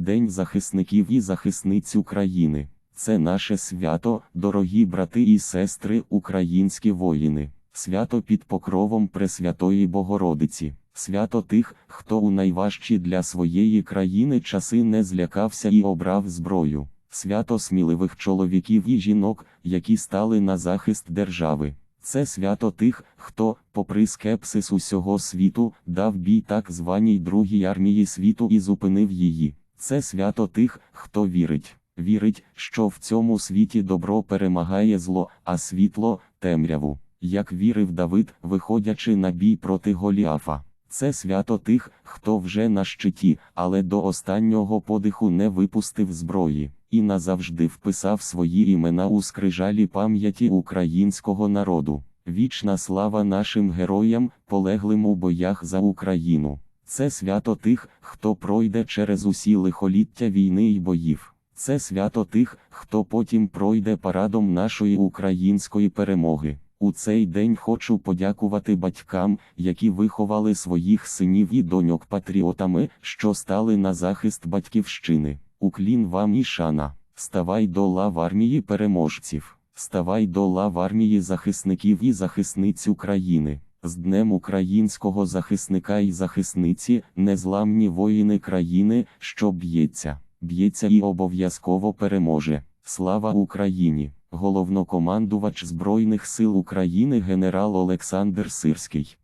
День захисників і захисниць України. Це наше свято, дорогі брати і сестри, українські воїни, свято під покровом Пресвятої Богородиці, свято тих, хто у найважчі для своєї країни часи не злякався і обрав зброю, свято сміливих чоловіків і жінок, які стали на захист держави. Це свято тих, хто, попри скепсис усього світу, дав бій так званій Другій армії світу і зупинив її. Це свято тих, хто вірить, вірить, що в цьому світі добро перемагає зло, а світло темряву, як вірив Давид, виходячи на бій проти Голіафа. Це свято тих, хто вже на щиті, але до останнього подиху не випустив зброї, і назавжди вписав свої імена у скрижалі пам'яті українського народу. Вічна слава нашим героям, полеглим у боях за Україну. Це свято тих, хто пройде через усі лихоліття війни й боїв. Це свято тих, хто потім пройде парадом нашої української перемоги. У цей день хочу подякувати батькам, які виховали своїх синів і доньок патріотами, що стали на захист батьківщини. Уклін вам і шана. Ставай до лав армії переможців. Ставай до лав армії захисників і захисниць України. З Днем українського захисника і захисниці, незламні воїни країни, що б'ється, б'ється і обов'язково переможе. Слава Україні! Головнокомандувач Збройних сил України генерал Олександр Сирський.